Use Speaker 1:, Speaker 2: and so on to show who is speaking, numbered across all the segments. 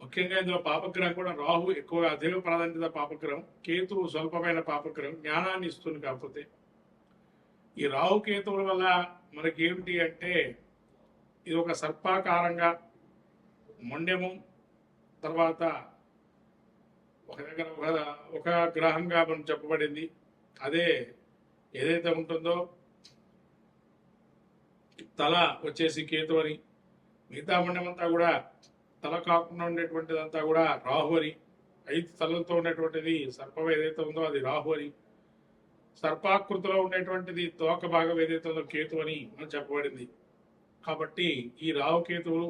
Speaker 1: ముఖ్యంగా ఇందులో పాపగ్రహం కూడా రాహు ఎక్కువగా అధిక ప్రాధాన్యత పాపగ్రహం. కేతువు స్వల్పమైన పాపగ్రహం. జ్ఞానాన్ని ఇస్తుంది కాకపోతే. ఈ రాహు కేతువుల వల్ల మనకి ఏమిటి అంటే ఇది ఒక సర్పాకారంగా మొండెము తర్వాత ఒక దగ్గర ఒక ఒక గ్రహంగా మనం చెప్పబడింది. అదే ఏదైతే ఉంటుందో తల వచ్చేసి కేతు అని మిగతా మండమంతా కూడా తల కాకుండా ఉండేటువంటిదంతా కూడా రాహు అని. ఐదు తలలతో ఉండేటువంటిది సర్పం ఏదైతే ఉందో అది రాహు అని. సర్పాకృతిలో ఉండేటువంటిది తోక భాగం ఏదైతే ఉందో కేతు అని మనం చెప్పబడింది. కాబట్టి ఈ రాహు కేతువులు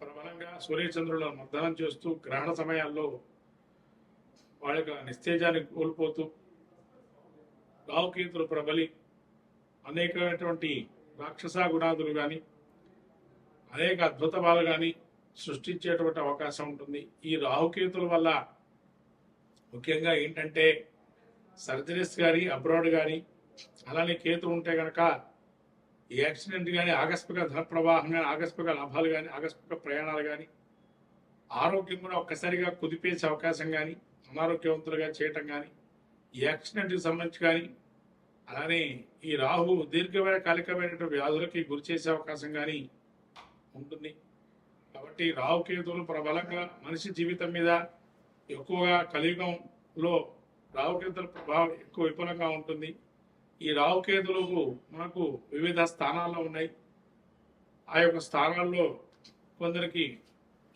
Speaker 1: ప్రబలంగా సూర్యచంద్రులను మర్దనం చేస్తూ గ్రహణ సమయాల్లో వాళ్ళ యొక్క నిస్తేజాన్ని కోల్పోతూ రాహుకేతులు ప్రబలి అనేకమైనటువంటి రాక్షస గుణాదులు కానీ అనేక అద్భుతవాలు కానీ సృష్టించేటువంటి అవకాశం ఉంటుంది. ఈ రాహుకేతుల వల్ల ముఖ్యంగా ఏంటంటే సర్జరీస్ కానీ అబ్రాడ్ కానీ అలానే కేతు ఉంటే కనుక ఈ యాక్సిడెంట్ కానీ ఆకస్మిక ధన ప్రవాహం కానీ ఆకస్మిక లాభాలు కానీ ఆకస్మిక ప్రయాణాలు కానీ ఆరోగ్యం కూడా ఒక్కసారిగా కుదిపేసే అవకాశం కానీ అనారోగ్యవంతులుగా చేయటం కానీ ఈ యాక్సిడెంట్కి సంబంధించి కానీ అలానే ఈ రాహు దీర్ఘమైన కాలికమైనటువంటి వ్యాధులకి గురి చేసే అవకాశం కానీ ఉంటుంది. కాబట్టి రాహుకేతువులు ప్రబలంగా మనిషి జీవితం మీద ఎక్కువగా కలియుగంలో రావుకేతుల ప్రభావం ఎక్కువ విపులంగా ఉంటుంది. ఈ రావుకేతులకు మనకు వివిధ స్థానాల్లో ఉన్నాయి. ఆ యొక్క స్థానాల్లో కొందరికి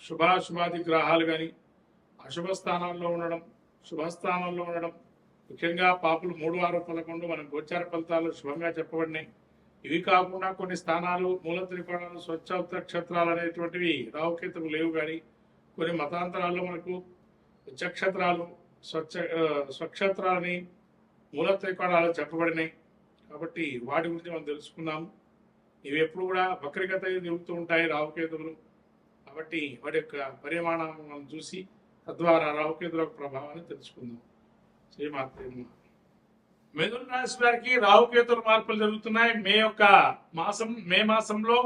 Speaker 1: శుభాశుభాది గ్రహాలు కానీ అశుభ స్థానాల్లో ఉండడం శుభస్థానాల్లో ఉండడం ముఖ్యంగా పాపులు మూడు ఆరు పదకొండు మన గోచార ఫలితాలు శుభంగా చెప్పబడినాయి. ఇవి కాకుండా కొన్ని స్థానాలు మూల త్రికోణాలు స్వచ్ఛ క్షేత్రాలు అనేటువంటివి రావుకేతులు లేవు కానీ కొన్ని మతాంతరాల్లో మనకు ఉచ్చక్షేత్రాలు స్వచ్ఛ స్వక్షేత్రాలని మూల త్రికోణాలు చెప్పబడినాయి. కాబట్టి వాటి గురించి మనం తెలుసుకుందాము ఇవి ఎప్పుడు కూడా వక్రిగత తిరుగుతూ ఉంటాయి రావుకేతువులు. కాబట్టి వాటి యొక్క పరిమాణం మనం చూసి తద్వారా రావుకేతుల ప్రభావాన్ని తెలుసుకుందాం. శ్రీమాత్రి మిథున రాశి వారికి రాహుకేతుల మార్పులు జరుగుతున్నాయి. మే యొక్క మాసం మే మాసంలో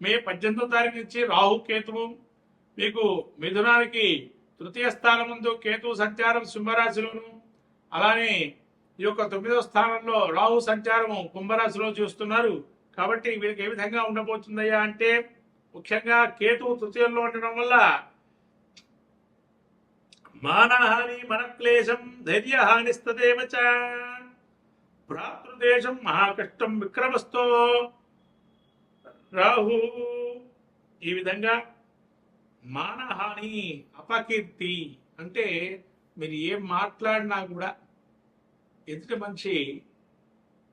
Speaker 1: మే పద్దెనిమిదో తారీఖు నుంచి రాహుకేతువు మీకు మిథునానికి తృతీయ స్థానం ముందు కేతువు సంచారం సింహరాశిలోను అలానే ఈ యొక్క తొమ్మిదవ స్థానంలో రాహు సంచారము కుంభరాశిలో చూస్తున్నారు. కాబట్టి వీరికి ఏ విధంగా ఉండబోతుందయ్యా అంటే ముఖ్యంగా కేతువు తృతీయంలో ఉండడం వల్ల మానహాని మనక్లేశం ధైర్యహానిస్తదేవ చ భ్రాతృదేశం మహాకష్టం విక్రమస్తో రాహు ఈ విధంగా మానహాని అపకీర్తి అంటే మీరు ఏం మాట్లాడినా కూడా ఎదుటి మనిషి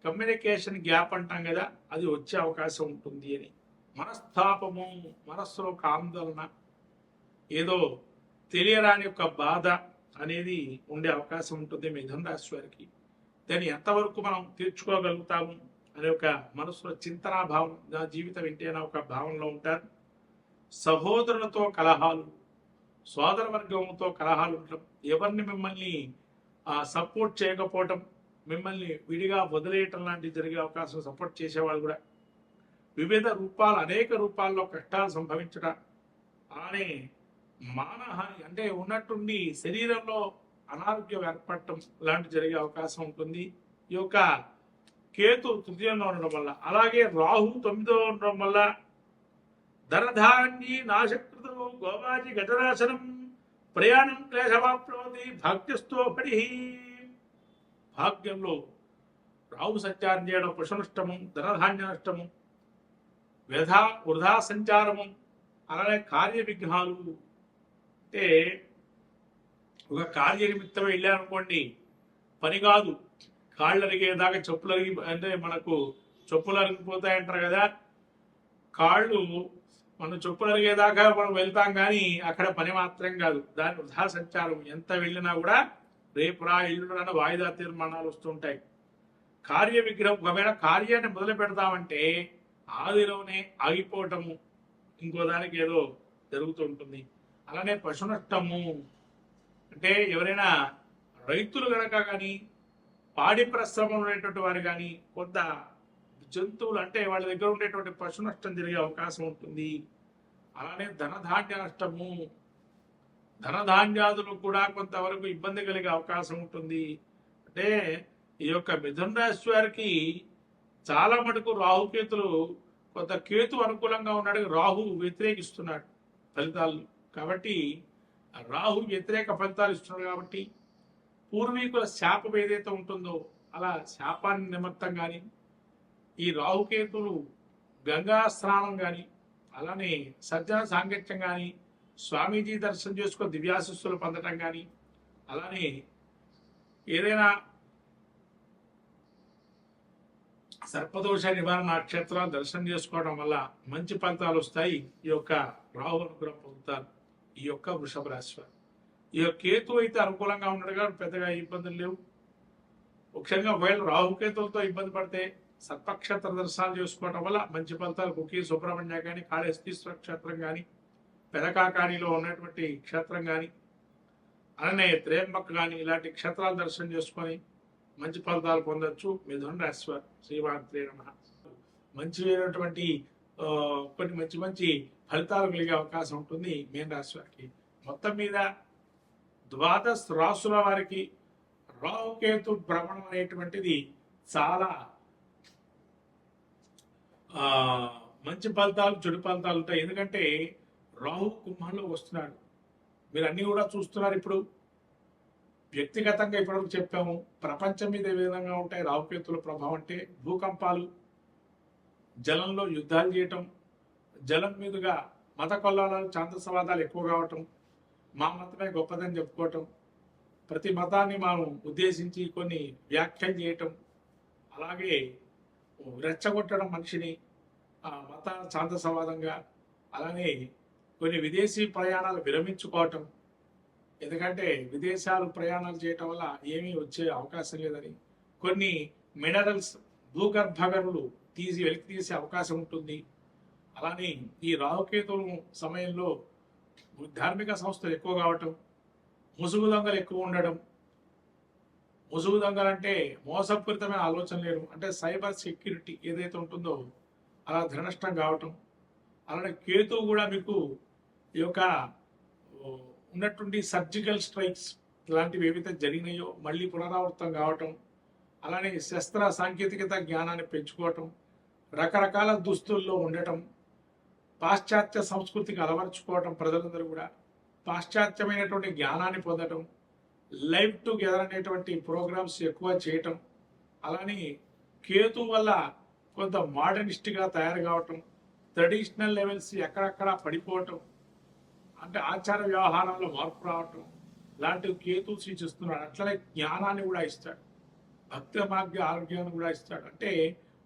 Speaker 1: కమ్యూనికేషన్ గ్యాప్ అంటాం కదా అది వచ్చే అవకాశం ఉంటుంది అని. మనస్తాపము మనస్సులో ఒక ఆందోళన ఏదో తెలియరాని ఒక బాధ అనేది ఉండే అవకాశం ఉంటుంది మిథున రాశి వారికి. దాన్ని ఎంతవరకు మనం తీర్చుకోగలుగుతాము అనే ఒక మనసులో చింతనా భావం నా జీవితం ఏంటైనా ఒక భావనలో ఉంటారు. సహోదరులతో కలహాలు సోదర వర్గంతో కలహాలు ఉండటం ఎవరిని మిమ్మల్ని సపోర్ట్ చేయకపోవటం మిమ్మల్ని విడిగా వదిలేయటం లాంటివి జరిగే అవకాశం సపోర్ట్ చేసేవాళ్ళు కూడా. వివిధ రూపాలు అనేక రూపాల్లో కష్టాలు సంభవించడం అలానే మానహాని అంటే ఉన్నట్టుండి శరీరంలో అనారోగ్యం ఏర్పడటం లాంటి జరిగే అవకాశం ఉంటుంది. ఈ యొక్క కేతు తృతీయంలో ఉండడం వల్ల అలాగే రాహు తొమ్మిదో ఉండడం వల్ల ధనధాన్యీ నాశకృతం గోవాజి గజనాశనం ప్రయాణం క్లేశవాప్నోతి భాగ్యస్థో పడి భాగ్యంలో రాహు సంచారం చేయడం పుషనష్టము ధనధాన్య నష్టము వ్యధా వృధా సంచారము అలానే కార్య విఘ్నాలు అంటే ఒక కార్య నిమిత్తమే వెళ్ళారనుకోండి పని కాదు. కాళ్ళు అరిగేదాకా చెప్పులు అరిగి అంటే మనకు చెప్పులు అరిగిపోతాయంటారు కదా. కాళ్ళు మనం చెప్పులు అరిగేదాకా మనం వెళ్తాం కానీ అక్కడ పని మాత్రం కాదు. దాని వృధా సంచారం. ఎంత వెళ్ళినా కూడా రేపు రా ఎల్లుండి వాయిదా తీర్మానాలు వస్తుంటాయి. కార్య విగ్రహం ఒకవేళ కార్యాన్ని మొదలు పెడతామంటే ఆదిలోనే ఆగిపోవటము ఇంకో దానికి ఏదో జరుగుతూ ఉంటుంది. అలానే పశు నష్టము అంటే ఎవరైనా రైతులు గనక కానీ పాడి పరిశ్రమ ఉండేటువంటి వారు కానీ కొంత జంతువులు అంటే వాళ్ళ దగ్గర ఉండేటువంటి పశు నష్టం జరిగే అవకాశం ఉంటుంది. అలానే ధనధాన్య నష్టము ధనధాన్యాదులు కూడా కొంతవరకు ఇబ్బంది కలిగే అవకాశం ఉంటుంది. అంటే ఈ యొక్క మిథున రాశి వారికి చాలా మటుకు రాహుకేతులు కొంత కేతు అనుకూలంగా ఉన్నాడు రాహు వ్యతిరేకిస్తున్నాడు ఫలితాలు. కాబట్టి రాహు వ్యతిరేక ఫలితాలు ఇస్తున్నాడు కాబట్టి పూర్వీకుల శాపం ఏదైతే ఉంటుందో అలా శాపాన్ని నిమిత్తం కానీ ఈ రాహుకేతులు గంగా స్నానం కానీ అలానే సజ్జన సాంగత్యం కానీ స్వామీజీ దర్శనం చేసుకుని దివ్యాశిస్సులు పొందటం కానీ అలానే ఏదైనా సర్పదోష నివారణ నక్షత్రాలు దర్శనం చేసుకోవడం వల్ల మంచి ఫలితాలు వస్తాయి. ఈ యొక్క రాహు అనుగ్రహం పొందుతారు. ఈ యొక్క వృషభ రాశి ఈ యొక్క కేతు అయితే అనుకూలంగా ఉన్నాడు కాబట్టి పెద్దగా ఇబ్బందులు లేవు. ముఖ్యంగా ఒకవేళ రాహుకేతులతో ఇబ్బంది పడితే సర్పక్షేత్ర దర్శనాలు చేసుకోవటం వల్ల మంచి ఫలితాలు కుకి సుబ్రహ్మణ్య కానీ కాళేశ్వర క్షేత్రం కానీ పెదకాకాణిలో ఉన్నటువంటి క్షేత్రం కానీ అలానే త్రేంబక్ కానీ ఇలాంటి క్షేత్రాలు దర్శనం చేసుకొని మంచి ఫలితాలు పొందొచ్చు మిథున రాశి వారు. శ్రీమాత్రే నమ. మంచి అయినటువంటి కొన్ని మంచి మంచి ఫలితాలు కలిగే అవకాశం ఉంటుంది మీన రాశి వారికి. మొత్తం మీద ద్వాదశ రాసుల వారికి రాహుకేతు భ్రమణం అనేటువంటిది చాలా మంచి ఫలితాలు చెడు ఫలితాలు ఉంటాయి. ఎందుకంటే రాహు కుంభంలో వస్తున్నాడు. మీరు అన్ని కూడా చూస్తున్నారు ఇప్పుడు. వ్యక్తిగతంగా ఇప్పటివరకు చెప్పాము. ప్రపంచం మీద ఏ విధంగా ఉంటాయి? రాహుకేతుల ప్రభావం అంటే భూకంపాలు జలంలో యుద్ధాలు చేయటం జలం మీదుగా మత కొల్లాలు చాందసవాదాలు ఎక్కువ కావటం మా మతమే గొప్పదని చెప్పుకోవటం ప్రతి మతాన్ని మనం ఉద్దేశించి కొన్ని వ్యాఖ్యలు చేయటం అలాగే రెచ్చగొట్టడం మనిషిని ఆ మత చాందసవాదంగా అలానే కొన్ని విదేశీ ప్రయాణాలు విరమించుకోవటం. ఎందుకంటే విదేశాలు ప్రయాణాలు చేయటం వల్ల ఏమీ వచ్చే అవకాశం లేదని కొన్ని మినరల్స్ భూగర్భగనులు తీసి వెలికి తీసే అవకాశం ఉంటుంది. అలానే ఈ రాహుకేతుల సమయంలో ధార్మిక సంస్థలు ఎక్కువ కావటం ముసుగు దొంగలు ఎక్కువ ఉండడం ముసుగు దొంగలు అంటే మోసపూరితమైన ఆలోచన లేరు. అంటే సైబర్ సెక్యూరిటీ ఏదైతే ఉంటుందో అలా ధనష్టం కావటం అలానే కేతువు కూడా మీకు ఈ యొక్క ఉన్నటువంటి సర్జికల్ స్ట్రైక్స్ ఇలాంటివి ఏవైతే జరిగినాయో మళ్ళీ పునరావృతం కావటం అలానే శస్త్ర సాంకేతికత జ్ఞానాన్ని పెంచుకోవటం రకరకాల దుస్తుల్లో ఉండటం పాశ్చాత్య సంస్కృతికి అలవర్చుకోవటం ప్రజలందరూ కూడా పాశ్చాత్యమైనటువంటి జ్ఞానాన్ని పొందటం లైవ్ టుగెదర్ అనేటువంటి ప్రోగ్రామ్స్ ఎక్కువ చేయటం అలానే కేతు వల్ల కొంత మోడర్నిస్ట్గా తయారు కావటం ట్రెడిషనల్ లెవెల్స్ ఎక్కడెక్కడ పడిపోవటం అంటే ఆచార వ్యవహారంలో మార్పు రావటం లాంటివి కేతు సూచిస్తున్నాడు అట్లనే జ్ఞానాన్ని కూడా ఇస్తాడు. భక్తి మార్గ ఆరోగ్యాన్ని కూడా ఇస్తాడు. అంటే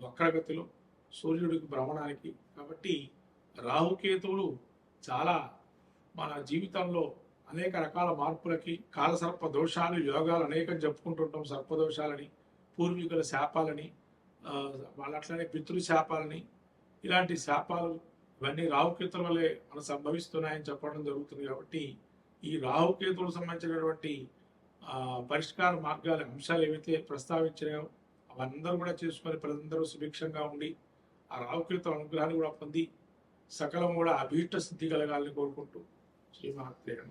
Speaker 1: వక్రగతిలో సూర్యుడికి భ్రమణానికి. కాబట్టి రాహుకేతువులు చాలా మన జీవితంలో అనేక రకాల మార్పులకి కాలసర్ప దోషాలు యోగాలు అనేకం చెప్పుకుంటుంటాం సర్పదోషాలని పూర్వీకుల శాపాలని ఆ, వాళ్ళ అట్లనే పితృ శాపాలని. ఇలాంటి శాపాలు ఇవన్నీ రాహుకేతుల వల్లే మనకు సంభవిస్తున్నాయని చెప్పడం జరుగుతుంది కాబట్టి ఈ రాహుకేతులకు సంబంధించినటువంటి పరిష్కార మార్గాల అంశాలు ఏవైతే ప్రస్తావించినాయో అందరూ కూడా చేసుకొని ప్రజలందరూ సుభిక్షంగా ఉండి ఆ రావుకృత అనుగ్రహాన్ని కూడా పొంది సకలం కూడా అభీష్ట సిద్ధి కలగాలని కోరుకుంటూ శ్రీమహాత్రేయం